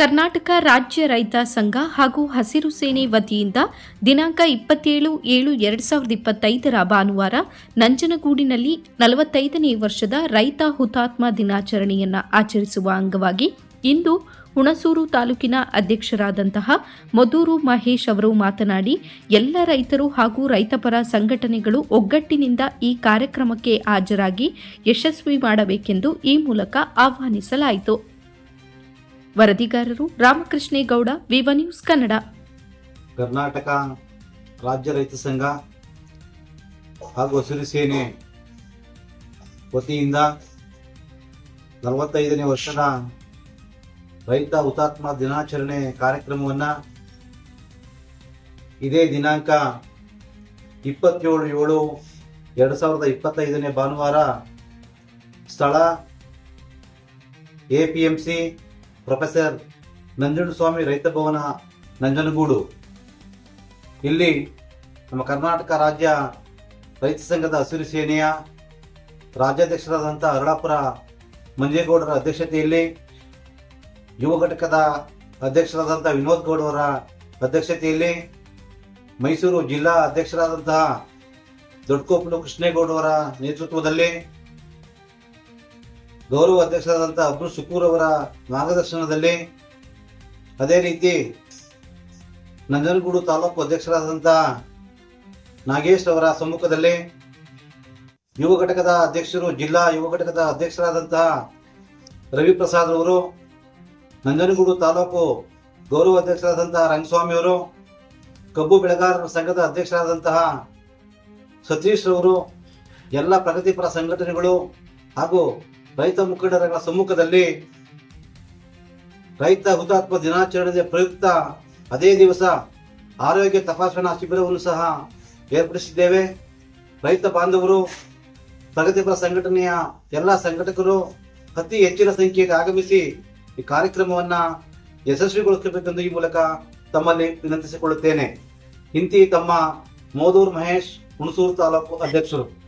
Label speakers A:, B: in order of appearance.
A: ಕರ್ನಾಟಕ ರಾಜ್ಯ ರೈತ ಸಂಘ ಹಾಗೂ ಹಸಿರು ಸೇನೆ ವತಿಯಿಂದ ದಿನಾಂಕ ಇಪ್ಪತ್ತೇಳು ಏಳು ಎರಡ್ ಸಾವಿರದ ಇಪ್ಪತ್ತೈದರ ಭಾನುವಾರ ನಂಜನಗೂಡಿನಲ್ಲಿ ನಲವತ್ತೈದನೇ ವರ್ಷದ ರೈತ ಹುತಾತ್ಮ ದಿನಾಚರಣೆಯನ್ನ ಆಚರಿಸುವ ಅಂಗವಾಗಿ ಇಂದು ಹುಣಸೂರು ತಾಲೂಕಿನ ಅಧ್ಯಕ್ಷರಾದಂತಹ ಮಧೂರು ಮಹೇಶ್ ಅವರು ಮಾತನಾಡಿ, ಎಲ್ಲ ರೈತರು ಹಾಗೂ ರೈತಪರ ಸಂಘಟನೆಗಳು ಒಗ್ಗಟ್ಟಿನಿಂದ ಈ ಕಾರ್ಯಕ್ರಮಕ್ಕೆ ಹಾಜರಾಗಿ ಯಶಸ್ವಿ ಮಾಡಬೇಕೆಂದು ಈ ಮೂಲಕ ಆಹ್ವಾನಿಸಲಾಯಿತು. ವರದಿಗಾರರು ರಾಮಕೃಷ್ಣೇಗೌಡ, ವಿವ ನ್ಯೂಸ್ ಕನ್ನಡ.
B: ಕರ್ನಾಟಕ ರಾಜ್ಯ ರೈತ ಸಂಘ ಹಾಗೂ ಹಸಿರು ಸೇನೆ ವತಿಯಿಂದ ನಲವತ್ತೈದನೇ ವರ್ಷದ ರೈತ ಹುತಾತ್ಮ ದಿನಾಚರಣೆ ಕಾರ್ಯಕ್ರಮವನ್ನು ಇದೇ ದಿನಾಂಕ ಇಪ್ಪತ್ತೇಳು ಏಳು ಎರಡು ಸಾವಿರದ ಇಪ್ಪತ್ತೈದನೇ ಭಾನುವಾರ ಸ್ಥಳ A P M C professor Nanjundaswamy ರೈತ ಭವನ, ನಂಜನಗೂಡು. ಇಲ್ಲಿ ನಮ್ಮ ಕರ್ನಾಟಕ ರಾಜ್ಯ ರೈತ ಸಂಘದ ಹಸಿರು ಸೇನೆಯ ರಾಜ್ಯಾಧ್ಯಕ್ಷರಾದಂಥ ಅರಳಾಪುರ ಮಂಜೇಗೌಡರ ಅಧ್ಯಕ್ಷತೆಯಲ್ಲಿ, ಯುವ ಘಟಕದ ಅಧ್ಯಕ್ಷರಾದಂಥ ವಿನೋದ್ ಗೌಡವರ ಅಧ್ಯಕ್ಷತೆಯಲ್ಲಿ, ಮೈಸೂರು ಜಿಲ್ಲಾ ಅಧ್ಯಕ್ಷರಾದಂತಹ ದೊಡ್ಡಕೋಪಲು ಕೃಷ್ಣೇಗೌಡವರ ನೇತೃತ್ವದಲ್ಲಿ ಗೌರವ ಅಧ್ಯಕ್ಷರಾದಂಥ ಅಬ್ದುಲ್ ಶುಕೂರ್ ಅವರ ಮಾರ್ಗದರ್ಶನದಲ್ಲಿ ಅದೇ ರೀತಿ ನಂಜನಗೂಡು ತಾಲೂಕು ಅಧ್ಯಕ್ಷರಾದಂಥ ನಾಗೇಶ್ ಅವರ ಸಮ್ಮುಖದಲ್ಲಿ ಯುವ ಘಟಕದ ಅಧ್ಯಕ್ಷರು, ಜಿಲ್ಲಾ ಯುವ ಘಟಕದ ಅಧ್ಯಕ್ಷರಾದಂತಹ ರವಿಪ್ರಸಾದ್ ಅವರು, ನಂಜನಗೂಡು ತಾಲೂಕು ಗೌರವ ಅಧ್ಯಕ್ಷರಾದಂತಹ ರಂಗಸ್ವಾಮಿ ಅವರು, ಕಬ್ಬು ಬೆಳೆಗಾರರ ಸಂಘದ ಅಧ್ಯಕ್ಷರಾದಂತಹ ಸತೀಶ್ ಅವರು, ಎಲ್ಲ ಪ್ರಗತಿಪರ ಸಂಘಟನೆಗಳು ಹಾಗೂ ರೈತ ಮುಖಂಡರ ಸಮ್ಮುಖದಲ್ಲಿ ರೈತ ಹುತಾತ್ಮ ದಿನಾಚರಣೆ ಪ್ರಯುಕ್ತ ಅದೇ ದಿವಸ ಆರೋಗ್ಯ ತಪಾಸಣಾ ಶಿಬಿರವನ್ನು ಸಹ ಏರ್ಪಡಿಸಿದ್ದೇವೆ. ರೈತ ಬಾಂಧವರು, ಪ್ರಗತಿಪರ ಸಂಘಟನೆಯ ಎಲ್ಲ ಸಂಘಟಕರು ಅತಿ ಹೆಚ್ಚಿನ ಸಂಖ್ಯೆಗೆ ಆಗಮಿಸಿ ಈ ಕಾರ್ಯಕ್ರಮವನ್ನು ಯಶಸ್ವಿಗೊಳಿಸಬೇಕೆಂದು ಈ ಮೂಲಕ ತಮ್ಮಲ್ಲಿ ವಿನಂತಿಸಿಕೊಳ್ಳುತ್ತೇನೆ. ಇಂತಿ ತಮ್ಮ ಮೋದೂರ್ ಮಹೇಶ್ ಹುಣಸೂರು ತಾಲೂಕು ಅಧ್ಯಕ್ಷರು.